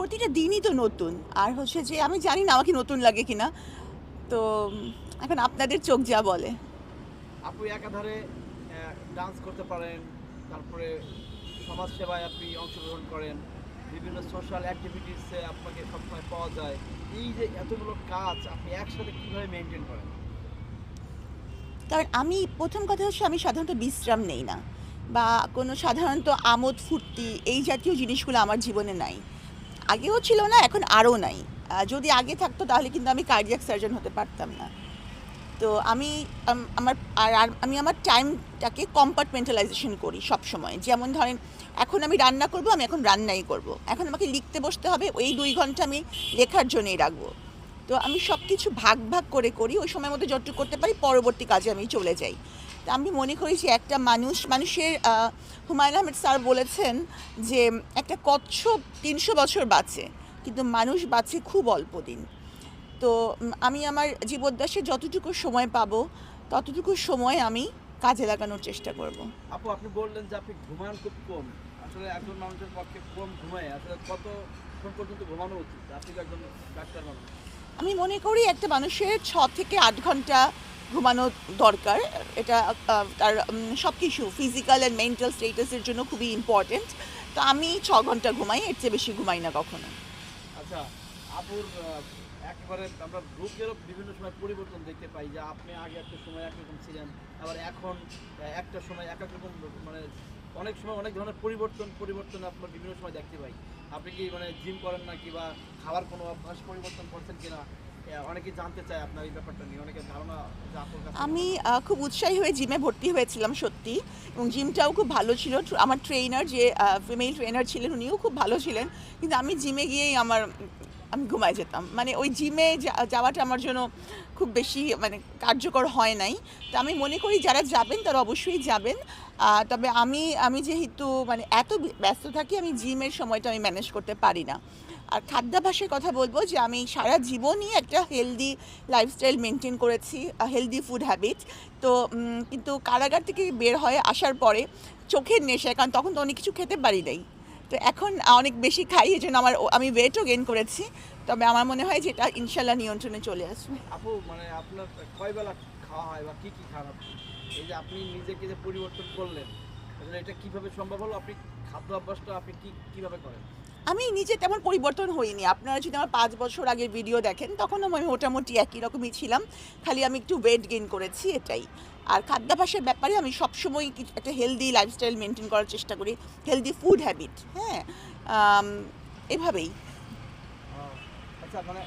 প্রতিটা দিনই তো নতুন। আর হচ্ছে যে আমি জানি না আমাকে নতুন লাগে কিনা। তো এখন আপনাদের চোখ যা বলে। আপনি একাধারে ডান্স করতে পারেন তারপরে সমাজ সেবায় আপনি অংশগ্রহণ করেন বিভিন্ন সোশ্যাল অ্যাক্টিভিটিসে আপনাকে সবসময় পাওয়া যায়। এই যে এতগুলো কাজ আপনি একসাথে কীভাবে মেনটেন করেন? কারণ আমি প্রথম কথা হচ্ছে আমি সাধারণত বিশ্রাম নেই না। বা কোনো সাধারণত আমোদ ফুর্তি এই জাতীয় জিনিসগুলো আমার জীবনে নাই। আগেও ছিল না, এখন আরও নাই। যদি আগে থাকতো তাহলে কিন্তু আমি কার্ডিয়াক সার্জন হতে পারতাম না। তো আমি আমার, আর আমি আমার টাইমটাকে কম্পার্টমেন্টালাইজেশন করি সব সময় যেমন ধরেন, এখন আমি রান্না করব, আমি এখন রান্নাই করব। এখন আমাকে লিখতে বসতে হবে, ওই দুই ঘণ্টা আমি লেখার জন্যই রাখব। তো আমি সব কিছু ভাগ ভাগ করে করি, ওই সময় মধ্যে যতটুকু করতে পারি, পরবর্তী কাজে আমি চলে যাই। আমি মনে করি যে একটা মানুষ মানুষের হুমায়ুন আহমেদ স্যার বলেছেন যে একটা কচ্ছপ তিনশো বছর বাঁচে কিন্তু মানুষ বাঁচে খুব অল্প দিন। তো আমি আমার জীবদ্দশে যতটুকু সময় পাবো ততটুকু সময় আমি কাজে লাগানোর চেষ্টা করব। আপু আপনি বললেন যে আপনি ঘুমান খুব কম। আসলে একজন মানুষের পক্ষে কম ঘুমায়। আসলে কত পর্যন্ত ঘুমানো উচিত? আপনি একজন ডাক্তার মানুষ। আমি মনে করি একটা মানুষের ছ থেকে আট ঘণ্টা ঘুমানো দরকার। এটা তার সব কিছু ফিজিক্যাল অ্যান্ড মেন্টাল স্টেটাসের জন্য খুবই ইম্পর্ট্যান্ট তো আমি ছ ঘণ্টা ঘুমাই, এর চেয়ে বেশি ঘুমাই না কখনো। আচ্ছা আপুর আমরা বিভিন্ন সময় পরিবর্তন দেখতে পাই যে আপনি আগে একটা সময় ছিলেন এখন একটা সময় এক মানে অনেক সময় অনেক ধরনের পরিবর্তন পরিবর্তন আপনার বিভিন্ন সময় দেখতে পাই। আপনি কি মানে জিম করেন নাকি বা খাবার কোনো অভ্যাস পরিবর্তন করছেন কিনা? আমি খুব উৎসাহী হয়ে জিমে ভর্তি হয়েছিলাম সত্যি, এবং জিমটাও খুব ভালো ছিল। আমার ট্রেনার যে ফিমেল ট্রেনার ছিলেন, উনিও খুব ভালো ছিলেন, কিন্তু আমি জিমে গিয়েই আমার আমি ঘুমায় যেতাম। মানে ওই জিমে যাওয়াটা আমার জন্য খুব বেশি মানে কার্যকর হয় নাই। তো আমি মনে করি যারা যাবেন তারা অবশ্যই যাবেন। তবে আমি আমি যেহেতু মানে এত ব্যস্ত থাকি, আমি জিমের সময়টা আমি ম্যানেজ করতে পারি না। আর খাদ্যাভ্যাসের কথা বলব যে, আমি সারা জীবনই একটা হেলদি লাইফস্টাইল মেনটেন করেছি হেলদি ফুড হ্যাবিট তো কিন্তু কারাগার থেকে বের হয়ে আসার পরে চোখের নেশায়, কারণ তখন তো অনেক কিছু খেতে পারি নাই। তো এখন অনেক বেশি খাই, এই জন্য আমার আমি ওয়েটও গেইন করেছি। তবে আমার মনে হয় যে এটা ইনশাল্লাহ নিয়ন্ত্রণে চলে আসবে। আপু মানে আপনার কয় বেলা খাওয়া হয় বা কি কি খারাপ এই যে আপনি নিজেকে যে পরিবর্তন করলেন এটা কীভাবে সম্ভব হলো? আপনি খাদ্য অভ্যাসটা আপনি কি কীভাবে করেন? আমি নিজে তেমন পরিবর্তন হইনি। আপনারা যদি আমার পাঁচ বছর আগের ভিডিও দেখেন তখন আমি মোটামুটি একই রকমই ছিলাম। খালি আমি একটু ওয়েট গেইন করেছি এটাই। আর খাদ্যাভ্যাসের ব্যাপারে আমি সবসময় একটা হেলদি লাইফস্টাইল মেনটেন করার চেষ্টা করি। হেলদি ফুড হ্যাবিট হ্যাঁ? এভাবেই। আচ্ছা মানে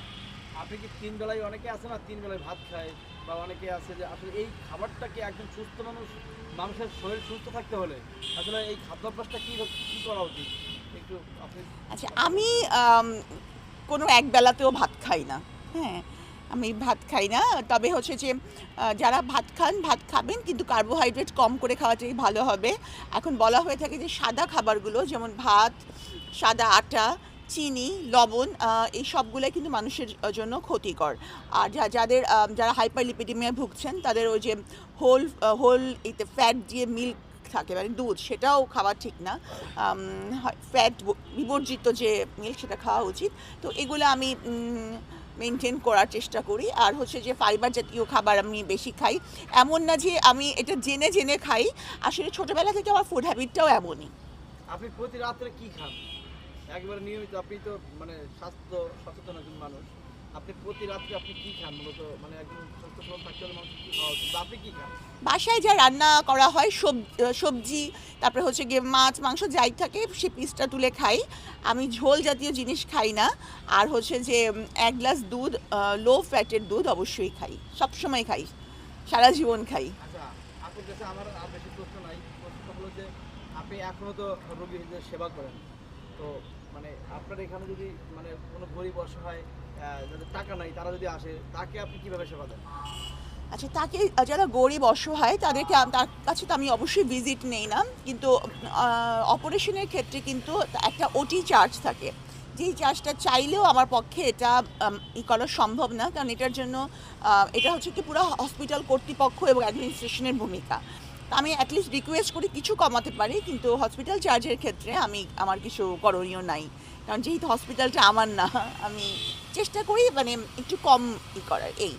আপনি কি তিন বেলায় অনেকে আছে না তিন বেলায় ভাত খায়? বা অনেকে আছে যে আসলে এই খাবারটাকে একজন সুস্থ মানুষ, মানুষের শরীর সুস্থ থাকতে হলে আসলে এই খাদ্যাভ্যাসটা কী কী করা উচিত? একটু আচ্ছা আমি কোনো এক বেলাতেও ভাত খাই না হ্যাঁ। আমি ভাত খাই না, তবে হচ্ছে যে যারা ভাত খান, ভাত খাবেন, কিন্তু কার্বোহাইড্রেট কম করে খাওয়াটাই ভালো হবে। এখন বলা হয়ে থাকে যে সাদা খাবারগুলো, যেমন ভাত, সাদা আটা চিনি, লবণ এই সবগুলোই কিন্তু মানুষের জন্য ক্ষতিকর। আর যা, যাদের যারা হাইপার হাইপারলিপিডিমিয়া ভুগছেন, তাদের ওই যে হোল হোল এতে ফ্যাট দিয়ে মিল্ক থাকে মানে দুধ, সেটাও খাওয়া ঠিক না। ফ্যাট বিবর্জিত যে মিল্ক, সেটা খাওয়া উচিত। তো এগুলো আমি মেনটেন করার চেষ্টা করি। আর হচ্ছে যে ফাইবার জাতীয় খাবার আমি বেশি খাই। এমন না যে আমি এটা জেনে জেনে খাই। আসলে ছোটোবেলা থেকে আমার ফুড হ্যাবিটটাও এমনই। আপনি প্রতি রাত্রে কি খান? একবারে নিয়মিত আপনি তো মানে স্বাস্থ্য সচেতন একজন মানুষ। আপনি প্রতি রাত্রে আপনি কি খান? মূলত মানে একজন সুস্থ সবল থাকতে হলে মানুষ কি খাওয়া উচিত? আপনি কি খান? বাসায় যা রান্না করা হয় সব- সবজি তারপরে হচ্ছে গিয়ে মাছ মাংস যাই থাকে সে পিসটা তুলে খাই। আমি ঝোল জাতীয় জিনিস খাই না। আর হচ্ছে যে এক গ্লাস দুধ লো ফ্যাটের দুধ অবশ্যই খাই। সব সময় খাই। সারা জীবন খাই। আচ্ছা আপনার কাছে আমার আর বেশি প্রশ্ন নাই। হলো যে আপনি এখনও তো রোগীদের সেবা করেন। তো মানে আপনার এখানে যদি মানে কোনো গরিব অসহায় যাদের টাকা নাই, তারা যদি আসে, তাকে আপনি কীভাবে সেবা দেন? আচ্ছা তাকে, যারা গরিব অসহায়, তাদেরকে তার কাছে তো আমি অবশ্যই ভিজিট নেই না। কিন্তু অপারেশনের ক্ষেত্রে কিন্তু একটা ওটি চার্জ থাকে। যেই চার্জটা চাইলেও আমার পক্ষে এটা ই করা সম্ভব না। কারণ এটার জন্য এটা হচ্ছে কি পুরো হসপিটাল কর্তৃপক্ষ এবং অ্যাডমিনিস্ট্রেশনের ভূমিকা। আমি অ্যাটলিস্ট রিকোয়েস্ট করি কিছু কমাতে পারি, কিন্তু হসপিটাল চার্জের ক্ষেত্রে আমি আমার কিছু করণীয় নাই। কারণ যেহেতু হসপিটালটা আমার না, আমি চেষ্টা করি মানে একটু কম ই করার, এই।